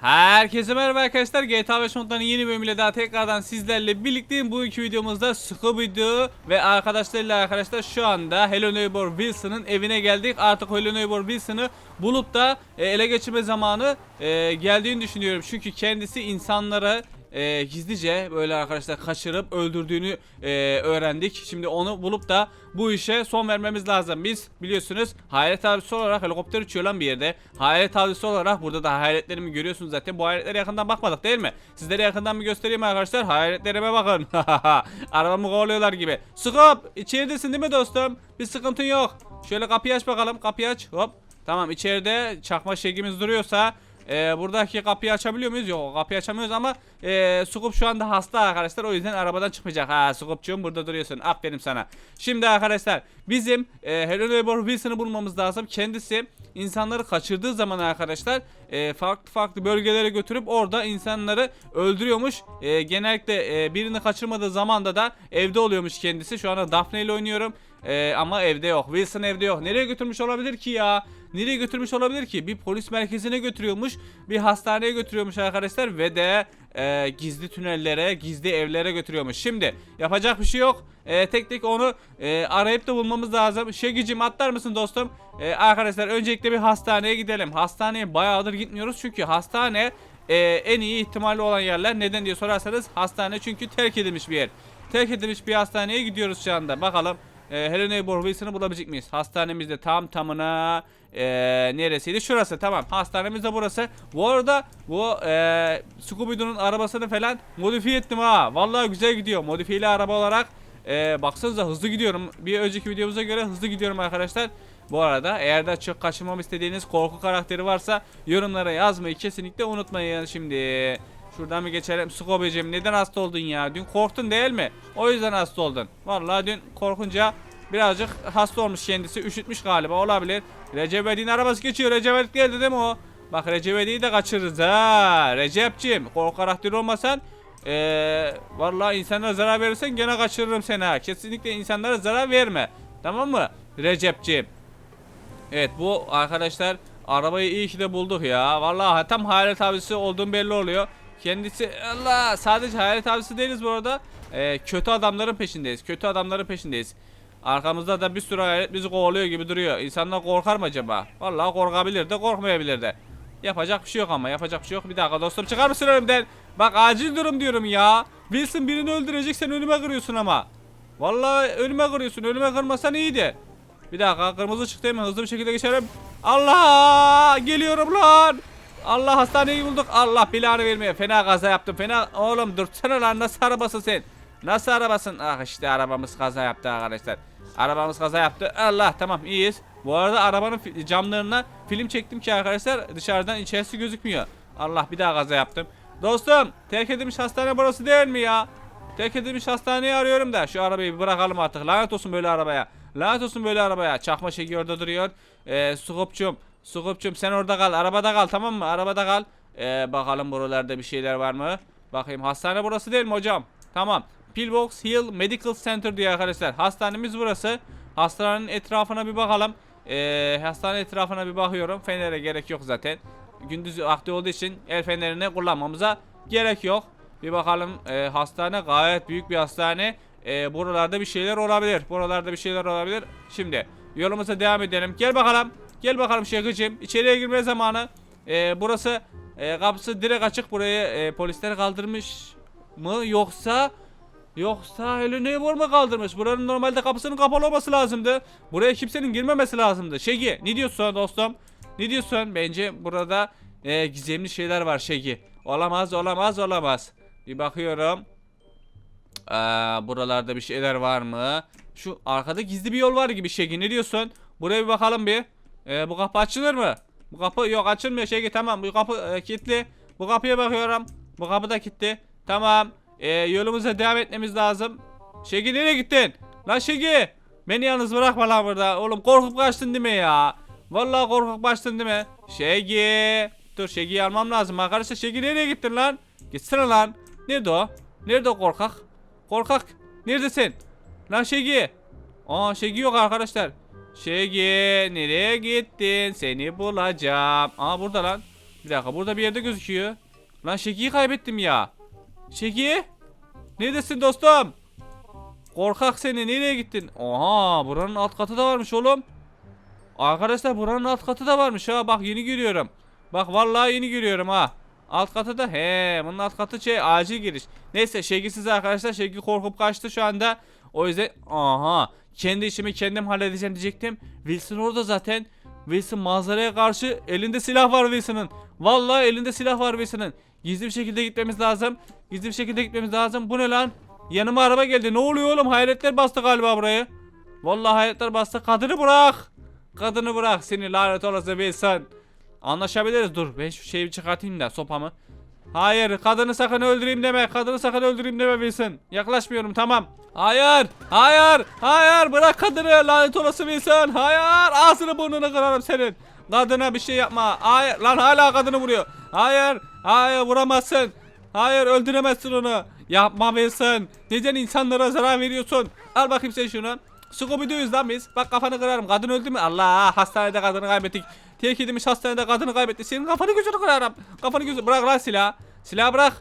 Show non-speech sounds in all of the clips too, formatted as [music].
Herkese merhaba arkadaşlar. GTA 5 modlarının yeni bölümüyle daha tekrardan sizlerle birlikteyim. Bu iki videomuzda Scooby-Doo ve arkadaşlarıyla arkadaşlar şu anda Hello Neighbor Wilson'ın evine geldik. Artık Hello Neighbor Wilson'ı bulup da e, ele geçirme zamanı e, geldiğini düşünüyorum. Çünkü kendisi insanlara e, gizlice böyle arkadaşlar kaçırıp öldürdüğünü e, öğrendik. Şimdi onu bulup da bu işe son vermemiz lazım. Biz biliyorsunuz hayalet abisi olarak helikopter uçuyor lan bir yerde. Hayalet abisi olarak burada da hayaletlerimi görüyorsunuz zaten. Bu hayaletlere yakından bakmadık değil mi? Sizlere yakından bir göstereyim arkadaşlar. Hayaletlerime bakın. [laughs] Arabamı kovalıyorlar gibi. Skop içeridesin değil mi dostum? Bir sıkıntın yok. Şöyle kapıyı aç bakalım. Kapıyı aç. Hop. Tamam içeride çakma şekimiz duruyorsa ee, buradaki kapıyı açabiliyor muyuz? Yok kapıyı açamıyoruz ama e, Sukup şu anda hasta arkadaşlar o yüzden arabadan çıkmayacak. Ha Sukupçuğum burada duruyorsun. Aferin sana. Şimdi arkadaşlar bizim e, Hello Neighbor Wilson'ı bulmamız lazım. Kendisi insanları kaçırdığı zaman arkadaşlar e, farklı farklı bölgelere götürüp orada insanları öldürüyormuş. E, genellikle e, birini kaçırmadığı zamanda da evde oluyormuş kendisi. Şu anda Daphne ile oynuyorum. E, ama evde yok. Wilson evde yok. Nereye götürmüş olabilir ki ya? Nereye götürmüş olabilir ki? Bir polis merkezine götürüyormuş. Bir hastaneye götürüyormuş arkadaşlar. Ve de e, gizli tünellere, gizli evlere götürüyormuş. Şimdi yapacak bir şey yok. E, tek tek onu e, arayıp da bulmamız lazım. Şegicim atlar mısın dostum? E, arkadaşlar öncelikle bir hastaneye gidelim. Hastaneye bayağıdır gitmiyoruz. Çünkü hastane e, en iyi ihtimalli olan yerler. Neden diye sorarsanız hastane çünkü terk edilmiş bir yer. Terk edilmiş bir hastaneye gidiyoruz şu anda. Bakalım e, Hello Neighbor Wilson'ı bulabilecek miyiz? Hastanemizde tam tamına e, neresiydi? Şurası tamam. Hastanemiz de burası. Bu arada bu e, Scooby-Doo'nun arabasını falan modifiye ettim ha. Vallahi güzel gidiyor. Modifiyeli araba olarak e, baksanıza hızlı gidiyorum. Bir önceki videomuza göre hızlı gidiyorum arkadaşlar. Bu arada eğer de çok kaçırmamı istediğiniz korku karakteri varsa yorumlara yazmayı kesinlikle unutmayın şimdi. Şuradan bir geçelim. Scooby'cim neden hasta oldun ya? Dün korktun değil mi? O yüzden hasta oldun. Vallahi dün korkunca birazcık hasta olmuş kendisi. Üşütmüş galiba olabilir. Recep İvedik'in arabası geçiyor. Recep İvedik geldi değil mi o? Bak Recep İvedik'i de kaçırırız ha. Recep'cim korku karakteri olmasan ee, vallahi insanlara zarar verirsen gene kaçırırım seni ha. Kesinlikle insanlara zarar verme. Tamam mı? Recep'cim. Evet bu arkadaşlar arabayı iyi ki de bulduk ya. Vallahi tam hayalet abisi olduğum belli oluyor. Kendisi Allah sadece hayalet abisi değiliz bu arada. Ee, kötü adamların peşindeyiz. Kötü adamların peşindeyiz. Arkamızda da bir sürü hayalet bizi kovalıyor gibi duruyor. İnsanlar korkar mı acaba? Vallahi korkabilir de korkmayabilir de. Yapacak bir şey yok ama yapacak bir şey yok. Bir dakika dostum çıkar mısın önümden? Bak acil durum diyorum ya. Wilson birini öldürecek sen önüme kırıyorsun ama. Vallahi önüme kırıyorsun. Önüme kırmasan iyiydi. Bir dakika kırmızı çıktı hemen hızlı bir şekilde geçelim. Allah geliyorum lan. Allah hastaneyi bulduk. Allah belanı vermeye. Fena kaza yaptım. Fena oğlum dursana lan nasıl arabasın sen? Nasıl arabasın? Ah işte arabamız kaza yaptı arkadaşlar. Arabamız kaza yaptı. Allah tamam iyiyiz. Bu arada arabanın camlarına film çektim ki arkadaşlar dışarıdan içerisi gözükmüyor. Allah bir daha kaza yaptım. Dostum terk edilmiş hastane burası değil mi ya? Terk edilmiş hastaneyi arıyorum da şu arabayı bir bırakalım artık. Lanet olsun böyle arabaya. Lanet olsun böyle arabaya. Çakma şeki orada duruyor. Ee, Sukopçum. Sukopçum sen orada kal. Arabada kal tamam mı? Arabada kal. Ee, bakalım buralarda bir şeyler var mı? Bakayım hastane burası değil mi hocam? Tamam. Pillbox Hill Medical Center diye arkadaşlar. Hastanemiz burası. Hastanenin etrafına bir bakalım. Ee, hastane etrafına bir bakıyorum. Fenere gerek yok zaten. Gündüz vakti olduğu için el fenerini kullanmamıza gerek yok. Bir bakalım e, hastane gayet büyük bir hastane. E, buralarda bir şeyler olabilir. Buralarda bir şeyler olabilir. Şimdi yolumuza devam edelim. Gel bakalım. Gel bakalım Şakıcığım. İçeriye girme zamanı. E, burası e, kapısı direkt açık. Burayı e, polisler kaldırmış mı yoksa Yoksa elini vurma kaldırmış. Buranın normalde kapısının kapalı olması lazımdı. Buraya kimsenin girmemesi lazımdı. Şegi ne diyorsun dostum? Ne diyorsun? Bence burada e, gizemli şeyler var Şegi. Olamaz olamaz olamaz. Bir bakıyorum. Aa, buralarda bir şeyler var mı? Şu arkada gizli bir yol var gibi Şegi ne diyorsun? Buraya bir bakalım bir. E, bu kapı açılır mı? Bu kapı yok açılmıyor Şegi tamam bu kapı e, kilitli. Bu kapıya bakıyorum. Bu kapı da kilitli. Tamam. E, yolumuza devam etmemiz lazım. Şegi nereye gittin? Lan Şegi. Beni yalnız bırakma lan burada. Oğlum korkup kaçtın değil mi ya? Vallahi korkup kaçtın değil mi? Şegi. Dur Şegi'yi almam lazım arkadaşlar. Şegi nereye gittin lan? Gitsene lan. Nerede o? Nerede o korkak? Korkak. Neredesin? Lan Şegi. Aa Şegi yok arkadaşlar. Şegi nereye gittin? Seni bulacağım. Aa burada lan. Bir dakika burada bir yerde gözüküyor. Lan Şeki'yi kaybettim ya. Şeki? Neredesin dostum? Korkak seni nereye gittin? Oha buranın alt katı da varmış oğlum. Arkadaşlar buranın alt katı da varmış ha bak yeni görüyorum. Bak vallahi yeni görüyorum ha. Alt katı da he bunun alt katı şey acil giriş. Neyse Şegisiz arkadaşlar Şegi korkup kaçtı şu anda. O yüzden aha kendi işimi kendim halledeceğim diyecektim. Wilson orada zaten. Wilson manzaraya karşı elinde silah var Wilson'ın. Vallahi elinde silah var Wilson'ın. Gizli bir şekilde gitmemiz lazım. Gizli bir şekilde gitmemiz lazım. Bu ne lan? Yanıma araba geldi. Ne oluyor oğlum? Hayaletler bastı galiba burayı. Vallahi hayaletler bastı. Kadını bırak. Kadını bırak. Seni lanet olası Wilson. Anlaşabiliriz. Dur ben şu şeyi çıkartayım da sopamı. Hayır kadını sakın öldüreyim deme. Kadını sakın öldüreyim deme Wilson. Yaklaşmıyorum tamam. Hayır. Hayır. Hayır. Bırak kadını lanet olası Wilson. Hayır. Ağzını burnunu kırarım senin. Kadına bir şey yapma. Hayır. Lan hala kadını vuruyor. Hayır. Hayır vuramazsın. Hayır öldüremezsin onu. Yapma Wilson. Neden insanlara zarar veriyorsun? Al bakayım sen şunu. Scooby-Doo'yuz lan biz. Bak kafanı kırarım. Kadın öldü mü? Allah hastanede kadını kaybettik. Terk edilmiş hastanede kadını kaybetti. Senin kafanı gözünü kırarım. Kafanı gözünü bırak lan silah. Silah bırak.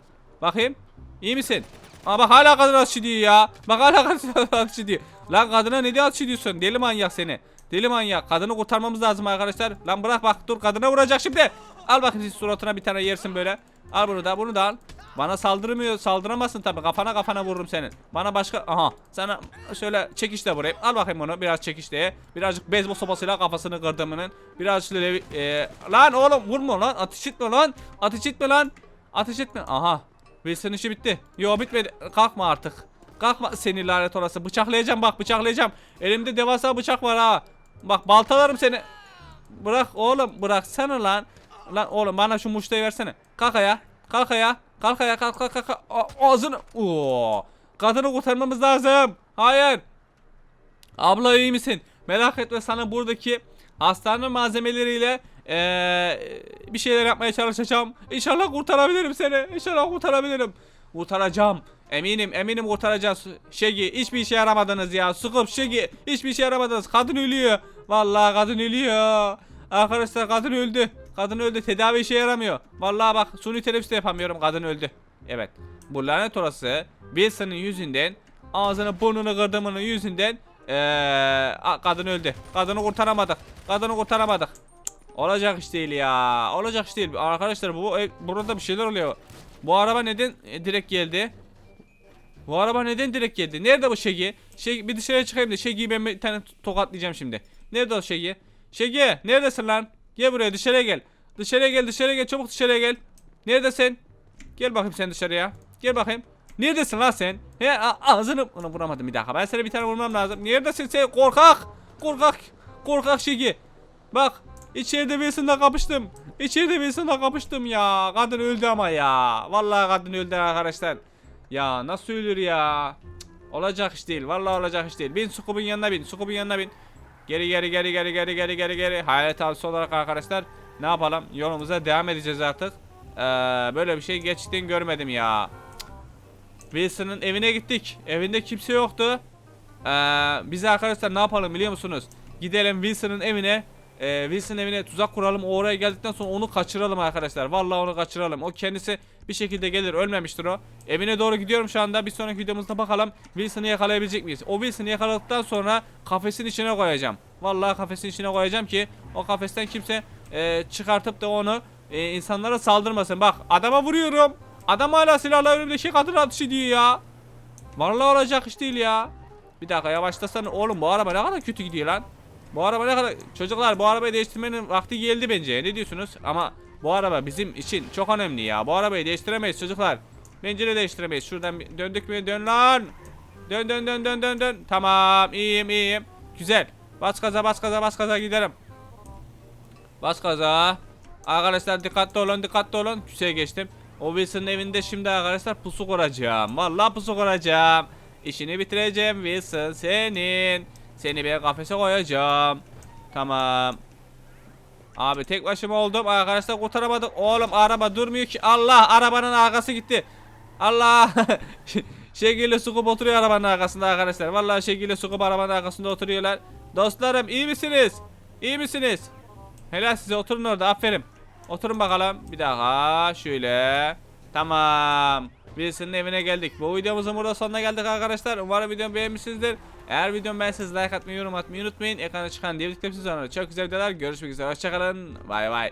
Bakayım. İyi misin? Aa bak hala kadın atışı diyor ya. Bak hala kadın [laughs] atışı diyor. Lan kadına ne diye atışı diyorsun? Deli manyak seni. Deli manyak. Kadını kurtarmamız lazım arkadaşlar. Lan bırak bak dur kadına vuracak şimdi. Al bakayım suratına bir tane yersin böyle. Al bunu da bunu da al. Bana saldırmıyor saldıramazsın tabi kafana kafana vururum senin. Bana başka aha sana şöyle çekiş de vurayım. Al bakayım onu biraz çekiş de. Birazcık beyzbol sopasıyla kafasını kırdımının. Biraz şöyle e, lan oğlum vurma lan ateş etme lan. Ateş etme lan. Ateş etme. Aha. Wilson işi bitti. Yo bitmedi. Kalkma artık. Kalkma seni lanet orası. Bıçaklayacağım bak bıçaklayacağım. Elimde devasa bıçak var ha. Bak baltalarım seni. Bırak oğlum bıraksana lan. Lan oğlum bana şu muştayı versene. Kalk ayağa. Kalk ayağa. Kalk ayağa kalk kalk kalk. Ağzını. Oo. Kadını kurtarmamız lazım. Hayır. Abla iyi misin? Merak etme sana buradaki hastane malzemeleriyle eee, bir şeyler yapmaya çalışacağım. İnşallah kurtarabilirim seni. İnşallah kurtarabilirim. Kurtaracağım. Eminim eminim kurtaracağız. Şegi hiçbir işe yaramadınız ya. Sıkıp Şegi hiçbir işe yaramadınız. Kadın ölüyor. Vallahi kadın ölüyor. Arkadaşlar kadın öldü. Kadın öldü. Tedavi işe yaramıyor. Vallahi bak suni teneffüs de yapamıyorum. Kadın öldü. Evet. Bu lanet orası Wilson'ın yüzünden ağzını burnunu kırdığımının yüzünden eee, a- kadın öldü. Kadını kurtaramadık. Kadını kurtaramadık. Olacak iş değil ya. Olacak iş değil. Arkadaşlar bu ev- burada bir şeyler oluyor. Bu araba neden e, direkt geldi? Bu araba neden direkt geldi? Nerede bu Şegi? Şegi bir dışarıya çıkayım da Şegi'yi ben bir tane tokatlayacağım şimdi. Nerede o Şegi? Şegi neredesin lan? Gel buraya dışarıya gel. Dışarıya gel dışarıya gel çabuk dışarıya gel. Neredesin? Gel bakayım sen dışarıya. Gel bakayım. Neredesin lan sen? He ağzını onu vuramadım bir dakika. Ben sana bir tane vurmam lazım. Neredesin sen korkak? Korkak. Korkak Şegi. Bak içeride Wilson'la kapıştım. İçeride Wilson'la kapıştım ya. Kadın öldü ama ya. Vallahi kadın öldü arkadaşlar. Ya nasıl ölür ya? Cık, Olacak iş değil. Vallahi olacak iş değil. Bin Sukub'un yanına bin. Sukub'un yanına bin. Geri geri geri geri geri geri geri geri. Hayalet avcısı olarak arkadaşlar ne yapalım? Yolumuza devam edeceğiz artık. Ee, böyle bir şey geçtiğini görmedim ya. Wilson'ın evine gittik. Evinde kimse yoktu. Ee, biz arkadaşlar ne yapalım biliyor musunuz? Gidelim Wilson'ın evine. E, Wilson'ın evine tuzak kuralım. Oraya geldikten sonra onu kaçıralım arkadaşlar. Vallahi onu kaçıralım. O kendisi bir şekilde gelir. Ölmemiştir o. Evine doğru gidiyorum şu anda. Bir sonraki videomuzda bakalım Wilson'ı yakalayabilecek miyiz? O Wilson'ı yakaladıktan sonra kafesin içine koyacağım. Vallahi kafesin içine koyacağım ki o kafesten kimse e, çıkartıp da onu e, insanlara saldırmasın. Bak adama vuruyorum. Adam hala silahla önümde şey kadın atışı diyor ya. Vallahi olacak iş değil ya. Bir dakika yavaşlasana oğlum bu araba ne kadar kötü gidiyor lan. Bu araba ne kadar çocuklar bu arabayı değiştirmenin vakti geldi bence ne diyorsunuz? Ama bu araba bizim için çok önemli ya. Bu arabayı değiştiremeyiz çocuklar. Bence de değiştiremeyiz. Şuradan döndük mü dön lan. Dön dön dön dön dön dön. Tamam iyiyim iyiyim. Güzel. Bas gaza bas gaza bas gaza gidelim. Bas gaza. Arkadaşlar dikkatli olun dikkatli olun. Küseye geçtim. O Wilson'ın evinde şimdi arkadaşlar pusu kuracağım. Vallahi pusu kuracağım. İşini bitireceğim Wilson senin. Seni bir kafese koyacağım. Tamam. Abi tek başıma oldum. Arkadaşlar kurtaramadık. Oğlum araba durmuyor ki. Allah arabanın arkası gitti. Allah. [laughs] Şekilli sukup oturuyor arabanın arkasında arkadaşlar. Vallahi şekilli sukup arabanın arkasında oturuyorlar. Dostlarım iyi misiniz? İyi misiniz? Helal size oturun orada aferin. Oturun bakalım. Bir dakika şöyle. Tamam. Wilson'ın evine geldik. Bu videomuzun burada sonuna geldik arkadaşlar. Umarım videomu beğenmişsinizdir. Eğer videomu beğendiyseniz like atmayı, yorum atmayı unutmayın. Ekrana çıkan diğer sonra çok güzel videolar. Görüşmek üzere. Hoşçakalın. Bay bay.